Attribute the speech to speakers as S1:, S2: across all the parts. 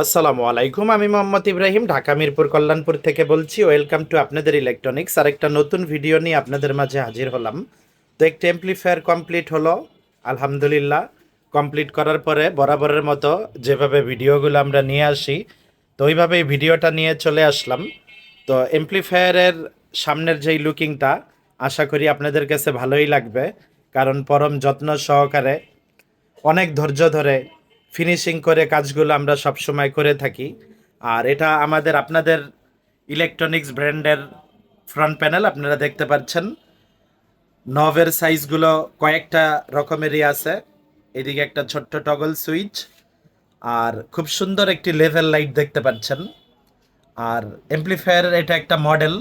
S1: আসসালামু আলাইকুম, আমি মোহাম্মদ ইব্রাহিম, ঢাকা মিরপুর কল্যাণপুর থেকে বলছি, ওয়েলকাম টু আপনাদের ইলেকট্রনিক্স। আর একটা নতুন ভিডিও নিয়ে আপনাদের মাঝে হাজির হলাম। তো একটি এমপ্লিফায়ার কমপ্লিট হলো, আলহামদুলিল্লাহ। কমপ্লিট করার পরে বরাবরের মতো যেভাবে ভিডিওগুলো আমরা নিয়ে আসি, তো ওইভাবে এই ভিডিওটা নিয়ে চলে আসলাম। তো এমপ্লিফায়ারের সামনের যেই লুকিংটা, আশা করি আপনাদের কাছে ভালোই লাগবে, কারণ পরম যত্ন সহকারে, অনেক ধৈর্য ধরে ফিনিশিং করে কাজগুলো আমরা সবসময় করে থাকি। আর এটা আমাদের, আপনাদের ইলেকট্রনিক্স ব্র্যান্ডের ফ্রন্ট প্যানেল আপনারা দেখতে পাচ্ছেন। নভের সাইজগুলো কয়েকটা রকমেরই আছে। এদিকে একটা ছোট্ট টগল সুইচ আর খুব সুন্দর একটি লেভেল লাইট দেখতে পাচ্ছেন। আর এমপ্লিফায়ারের এটা একটা মডেল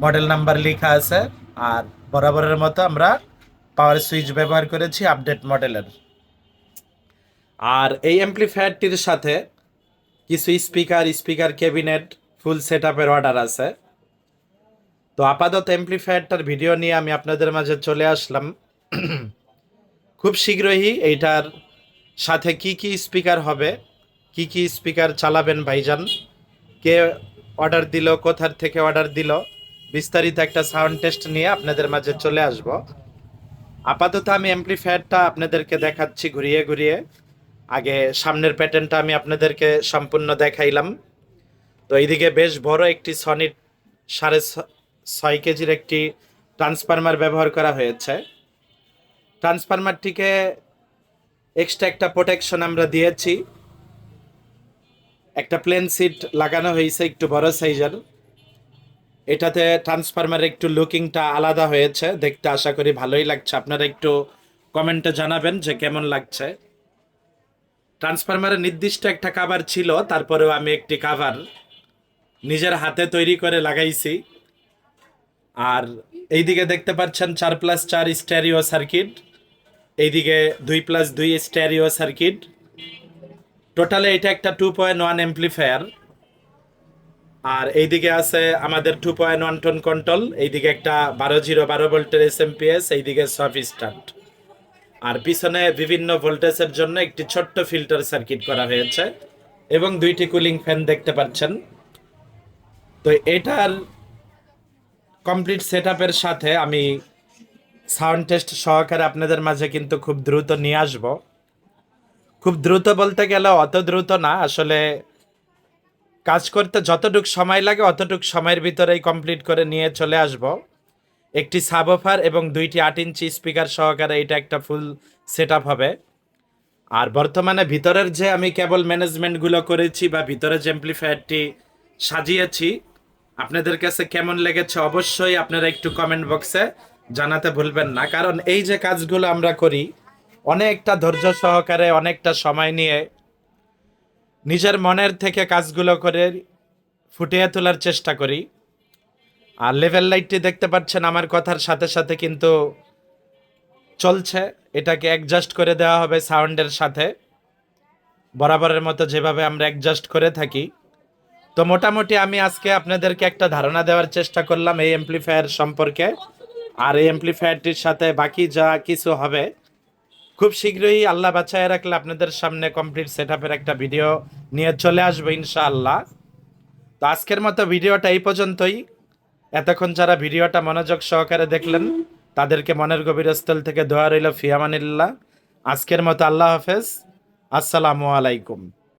S1: মডেল নাম্বার লেখা আছে। আর বরাবরের মতো আমরা পাওয়ার সুইচ ব্যবহার করেছি আপডেট মডেলের আর এই অ্যাম্প্লিফায়ারটির সাথে কিছু speaker speaker cabinet full set আপের অর্ডার আছে। তো আপাতত অ্যাম্প্লিফায়ারটার ভিডিও নিয়ে আমি আপনাদের মাঝে চলে আসলাম। খুব শীঘ্রই এইটার সাথে কি কি স্পিকার হবে, কি কি স্পিকার চালাবেন ভাইজান, কে অর্ডার দিল, কোথার থেকে অর্ডার দিল, বিস্তারিত একটা সাউন্ড টেস্ট নিয়ে আপনাদের মাঝে চলে আসব। আপাতত আমি অ্যাম্প্লিফায়ারটা আপনাদেরকে দেখাচ্ছি ঘুরিয়ে ঘুরিয়ে। আগে সামনের প্যাটার্নটা আমি আপনাদেরকে সম্পূর্ণ দেখাইলাম। তো এইদিকে বেশ বড় একটি সনিট, সাড়ে ছয় কেজির একটি ট্রান্সফরমার ব্যবহার করা হয়েছে। ট্রান্সফরমারটিকে এক্সট্রা একটা প্রোটেকশন আমরা দিয়েছি। একটা প্লেন সিট লাগানো হয়েছে একটু বড় সাইজের এটাতে ট্রান্সফরমারের একটু লুকিংটা আলাদা হয়েছে। দেখতে আশা করি ভালোই লাগছে। আপনারা একটু কমেন্টে জানাবেন যে কেমন লাগছে। ট্রান্সফরমারের নির্দিষ্ট একটা কাভার ছিল, তারপরেও আমি একটি কাভার নিজের হাতে তৈরি করে লাগাইছি। আর এইদিকে দেখতে পাচ্ছেন চার প্লাস চার স্ট্যারিও সার্কিট এইদিকে দুই প্লাস দুই স্ট্যারিও সার্কিট টোটালে এটা একটা টু পয়েন্ট ওয়ান এমপ্লিফায়ার আর এইদিকে আছে আমাদের two point one tone control এইদিকে একটা বারো জিরো বারো ভোল্টের এস এম পি এস এইদিকে সফ স্টার্ট আর পিছনে বিভিন্ন ভোল্টেজের জন্য একটি ছোট্ট ফিল্টার সার্কিট করা হয়েছে এবং দুইটি কুলিং ফ্যান দেখতে পাচ্ছেন। তো এটার কমপ্লিট সেট সাথে আমি সাউন্ড টেস্ট সহকারে আপনাদের মাঝে কিন্তু খুব দ্রুত নিয়ে আসব। খুব দ্রুত বলতে গেলে অত দ্রুত না, আসলে কাজ করতে যতটুক সময় লাগে অতটুক সময়ের ভিতরেই কমপ্লিট করে নিয়ে চলে আসব। একটি সাবফার এবং দুইটি আট ইঞ্চি স্পিকার সহকারে এটা একটা ফুল সেট হবে। আর বর্তমানে ভিতরের যে আমি কেবল ম্যানেজমেন্টগুলো করেছি বা ভিতরে যে এমপ্লিফায়ারটি সাজিয়েছি, আপনাদের কাছে কেমন লেগেছে অবশ্যই আপনারা একটু কমেন্ট বক্সে জানাতে ভুলবেন না। কারণ এই যে কাজগুলো আমরা করি, অনেকটা ধৈর্য সহকারে, অনেকটা সময় নিয়ে নিজের মনের থেকে কাজগুলো করে ফুটিয়ে তোলার চেষ্টা করি। আর লেভেল লাইটটি দেখতে পাচ্ছেন আমার কথার সাথে সাথে কিন্তু চলছে। এটাকে অ্যাডজাস্ট করে দেওয়া হবে সাউন্ডের সাথে। বরাবরের মতো যেভাবে আমরা অ্যাডজাস্ট করে থাকি। তো মোটামুটি আমি আজকে আপনাদেরকে একটা ধারণা দেওয়ার চেষ্টা করলাম এই এমপ্লিফায়ার সম্পর্কে। আর এই এমপ্লিফায়ারটির সাথে বাকি যা কিছু হবে, খুব শীঘ্রই আল্লাহ বাঁচায় রাখলে আপনাদের সামনে কমপ্লিট সেট একটা ভিডিও নিয়ে চলে আসব ইনশাআল্লাহ। তো আজকের মতো ভিডিওটা এই পর্যন্তই। এতক্ষণ যারা ভিডিওটা মনোযোগ সহকারে দেখলেন, তাদেরকে মনের গভীরস্থল থেকে দোয়া রইল ফিয়ামানিল্লাহ। আজকের মতো আল্লাহ হাফেজ। আসসালামু আলাইকুম।